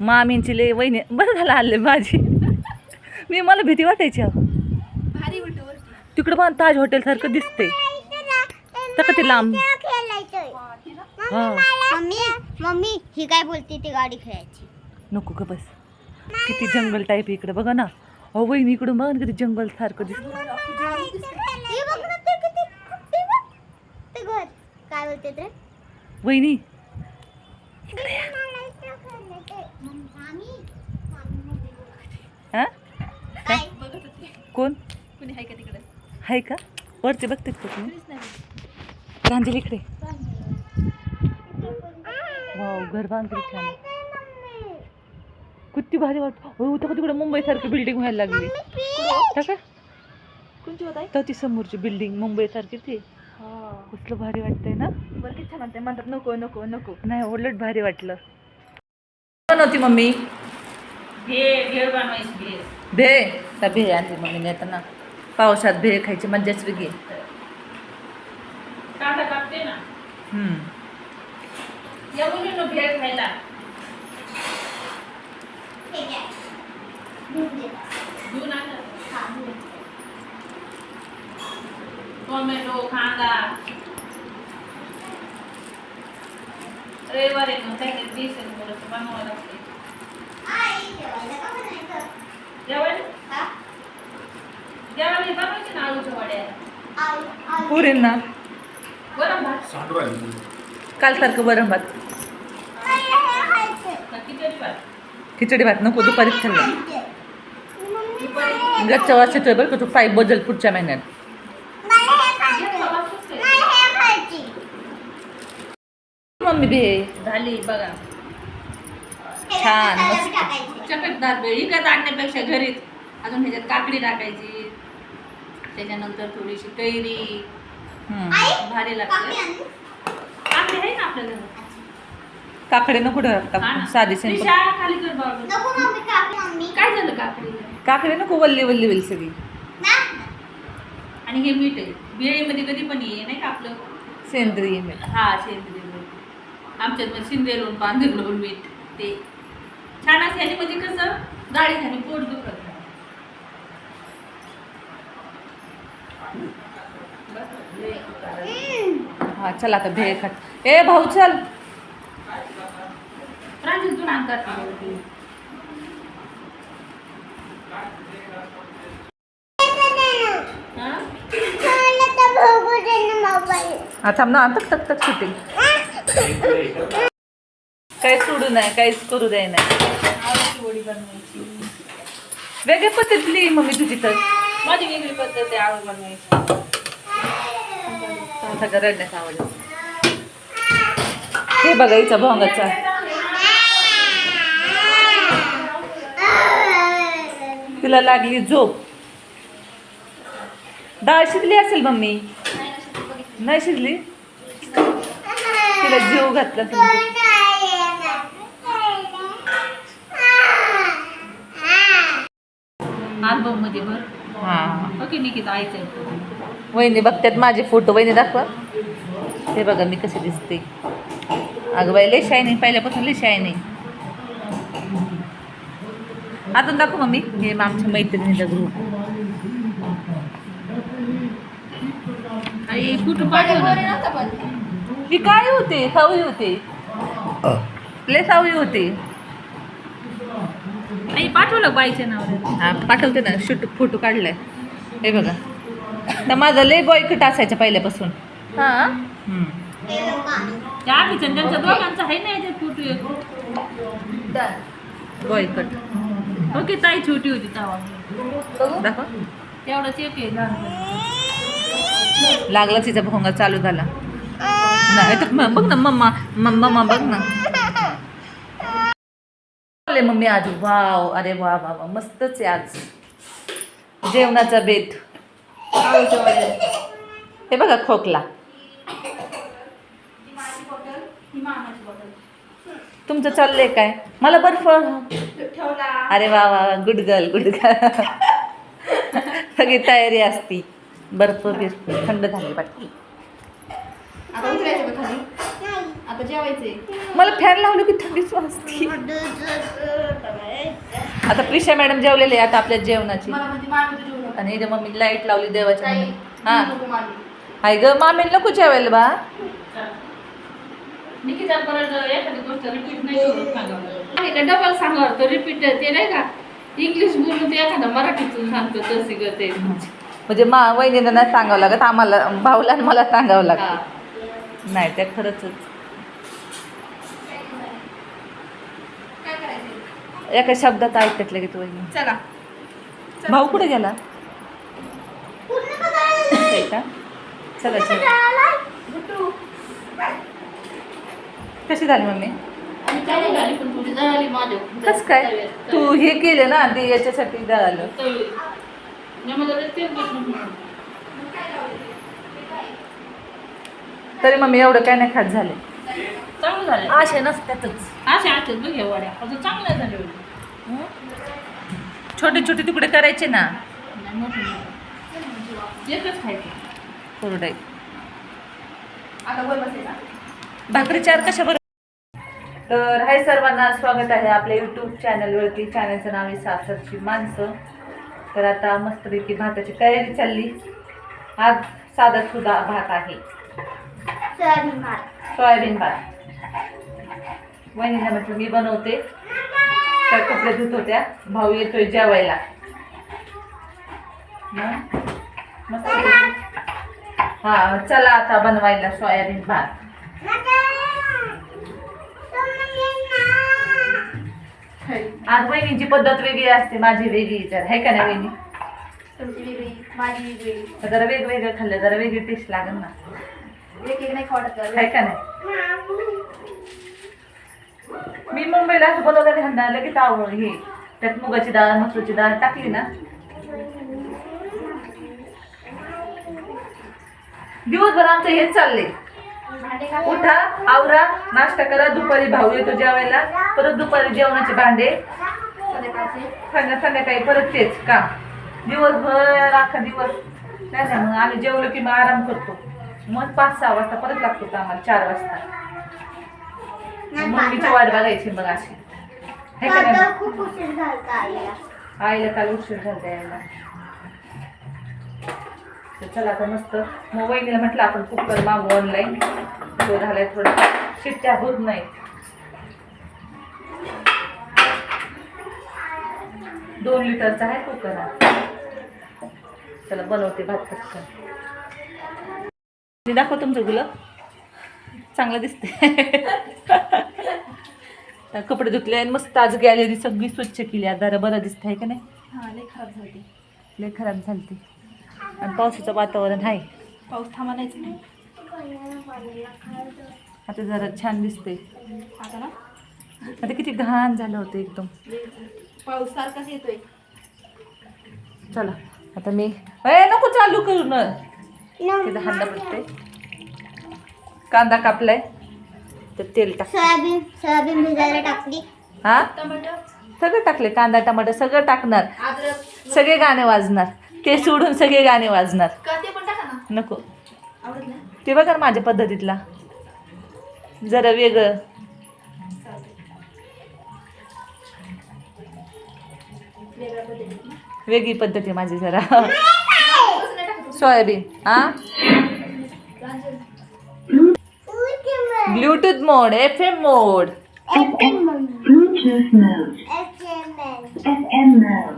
मामींची ले वहिनी. बरं झालं आले माझी. मी मला भीती वाटायची अहो. तिकडं पण ताज हॉटेल सारखं दिसतंय. तर ते लांब. हा. मम्मी मम्मी ही काय बोलते ती गाडी खेळायची? नको ग बस. किती जंगल टाईप इकडे. बघा ना. अहो वहिनी इकडून बघा ना किती जंगल सारखं दिसतं. हे बघ ना ते किती ते बघ. ते घर. काय बोलते ते? वहिनी. हा? काय? बघत कोण? कुणी आहे का कुणीच नाही प्रांजली इकडे. वाव घर बांधली छान. किती भारी वाटत. हो तर तिकडे मुंबई सारखी बिल्डिंग व्हायला लागली. का? आहे तर ती समोरची बिल्डिंग मुंबई सारखी ती. हा. कसलं भारी वाटतंय ना? बरं किती छान म्हणते म्हणतात नको नको नको. नाही उलट भारी वाटलं. बनवती मम्मी? भेळ त्या भेळ. आणली मम्मीने येताना पावसात भेळ खायची मज्जाच वेगळी. कांदा कापते ना हम्म. या मुलींना भेळ खायला घेऊन आणलं टोमॅटो कांदा रविवार आहे मग काही दिस आहे थोडंसं बनवावं लागते जेवण जेवण हे बनवायचे ना आलूच्या वड्या पुरींना गरम भात काल सारखं बरं भात का खिचडी भात खिचडी भात नको दुपारीच खाल्लं गच्चा वास येतोय बरं का तू पाईप बदल पुढच्या महिन्यात मम्मी भेळ झाली बघा. छान. चटकदार भेळ. विकत आणण्यापेक्षा घरीच. अजून ह्याच्यात काकडी टाकायची. त्याच्यानंतर थोडीशी कैरी. हम्म. भारी लागते. काकडी आहे ना आपल्या घरात काकडे नको हा टाकू ना. साधी सिंपल. काय झालं काकडी? काकडे नको वल्ली वल्ली वल्ली सगळी. आणि हे मीठ आहे. भेळीमध्ये कधी पण ये नाही का आपलं? सेंद्रिय मीठ. हा सेंद्रिय. आमच्यात मग शिंदे लोण पांढर लोण मीठ ते छान असते आणि म्हणजे कसं डाळी खाणे पोट दुखत नाही. हा चल आता भेळ खात ए भाऊ चल प्रांजलतून आणतात ते. हा? हा थांब ना तक तक तक सुटेल काही सोडू नाही काहीच करू द्याय नाही. वेगळ्या पद्धतीतली मम्मी तुझी तर. माझी वेगळी पद्धत आहे आळू बनवायची. सगळं रडण्यास आवडेल. हे बघा हिचा भोंगाचा. तिला लागली झोप. डाळ शिजली असेल मम्मी? नाही शिजली? तिला जीव घातला समजा. अल्बममध्ये भर. हा. ओके निकिता आईचं वहिनी बघतात माझे फोटो. वहिनी दाखवा. हे बघा मी कसे दिसते. अगं बाई लय शायनिंग पहिल्यापासून लय शायनिंग अजून दाखव मम्मी. हे आमच्या मैत्रिणीचा ग्रुप आणि कुठं पाठवलं? ही काय होते सावळी होते. लय सावळी होते. आई पाठवलं बाईच्या नावाला हा पाठवते ना शूट फोटो काढलाय. हे बघा. तर माझा लय बॉयकट असायचा पहिल्यापासून. हा? हम्म. त्या त्यांच्या दोघांचा आहे ना याच्यात फोटो एक? बॉयकट ओके ताई छोटी होती तेव्हा. दाखवा. तेवढंच एक आहे. लहान लागला तिचा भोंगा चालू झाला. नाही बघ ना मम्मा मम्मा बघ ना बोलले मम्मी आज वाव अरे वा वा वा मस्तच आहे आज जेवणाचा बेत हे बघा खोकला तुमचं चाललंय काय मला बर्फ अरे वा वा गुड गर्ल गुड गर्ल सगळी तयारी असती बर्फ बिर्फ थंड झाली वाटते आता उतरायचं का खाली. आता जेवायचंय. मला फॅन लावलं की थंडीच वाजती. आता प्रिशा मॅडम जेवलेले आहे आता आपल्या जेवणाची. मला म्हणजे मामी तुझी जेवण आणि इथे मम्मी लाइट लावली देवाच्या ताई, म्हणून. हा. नको मामी. ग मामी नको जेवायला बा. निकिता परत एखादी गोष्ट रिपीट नाही करून सांगा नाही का? डबल सांगा तर रिपीट ते नाही का? इंग्लिश बोलून ते एखादा मराठीतून सांगतो तसे ग ते. म्हणजे मा वहिनीला नाही सांगावं लागत आम्हाला भाऊला आणि मला सांगावं. लागतं. नाही त्या खरंच काय करायचं एका शब्दात ऐकतात लगेच वहिनी. चला. भाऊ कुठे गेला? का? चला कशी झाली मम्मी? कस काय? तू हे केले ना ते याच्यासाठी झालं तरी मम्मी एवढं काय नाही खात झाले. चांगलं झालं. आशे नसतातच आठवत बघ या वड्या. आता चांगल्या झाल्या हं? छोटे छोटे तुकडे करायचे ना. नाही मोठं नाही. एकच खायचं. कोरडे. आता वर बसेल भाकरी चार कशा बरं तर हाय सर्वांना स्वागत आहे आपल्या यूट्यूब चॅनलवरती चॅनलचं नाव आहे सासरची माणसं. तर आता मस्तपैकी भाताची तयारी चालली. आज साधा सुद्धा भात आहे. सोयाबीन भात. वहिनीला म्हटलं मी बनवते. त्या कपडे धुत होत्या. भाऊ येतोय जेवायला. मस्त हा चला आता बनवायला सोयाबीन भात. आज वहिनीची पद्धत वेगळी असते. माझी वेगळी तर आहे का नाही वहिनी? जरा वेगवेगळं खाल्लं जरा वेगळी टेस्ट लागेल ना. आहे का नाही? मी मुंबईला असं बनवलं हंडा लगेच आवड हे त्यात मुगाची डाळ मसूरची डाळ टाकली ना. दिवसभर आमचं हेच चाललंय. उठा आवरा नाश्ता करा दुपारी भाऊ येतो जेवायला. परत दुपारी जेवणाचे भांडे. संध्याकाळी परत तेच का दिवसभर अख्खा दिवस. नाही ना मग आम्ही जेवलो की मग आराम करतो. मग पाच सहा वाजता परत लागतो कामाला चार वाजता. मम्मीची वाट बघायची मग अशी. है का नाही? खूप उशीर झाला आईला. आईला काल उशीर झाला यायला. तर चला आता मस्त. मग वहिनीला म्हटलं आपण कुकर मागू ऑनलाईन तो झालाय थोडा. शिट्ट्या होत नाही दोन लिटरचा आहे कुकर चला बनवते भात पटकन. दाखव तुमचं गुलाब चांगलं दिसते कपडे धुतले आणि मस्त आज गॅलरी सगळी स्वच्छ केली. जरा बरं दिसत आहे का नाही? खराब झाली. लय खराब झालती. आणि पावसाचं वातावरण आहे. पाऊस थांबा नाहीच नाही. आता जरा छान दिसते आता ना? आता किती घाण झालं होतं एकदम. पाऊस सारखाच येतोय. चला आता मी ए नको चालू करू न. तिथं हांडा पडते कांदा कापलाय. तर तेल टाक. सोयाबीन सोयाबीन भिजायला टाकली. हा? टमाटर. सगळं टाकले कांदा टमाटर सगळं टाकणार. सगळे गाणे वाजणार. ते सोडून सगळे गाणे वाजणार. का ते पण टाका ना. नको. ते बघा माझ्या पद्धतीतला. जरा वेगळं. वेगळी पद्धत माझी जरा. सोयाबीन हा? ब्लूटूथ मोड एफ एम मोड. एफ एम मोड.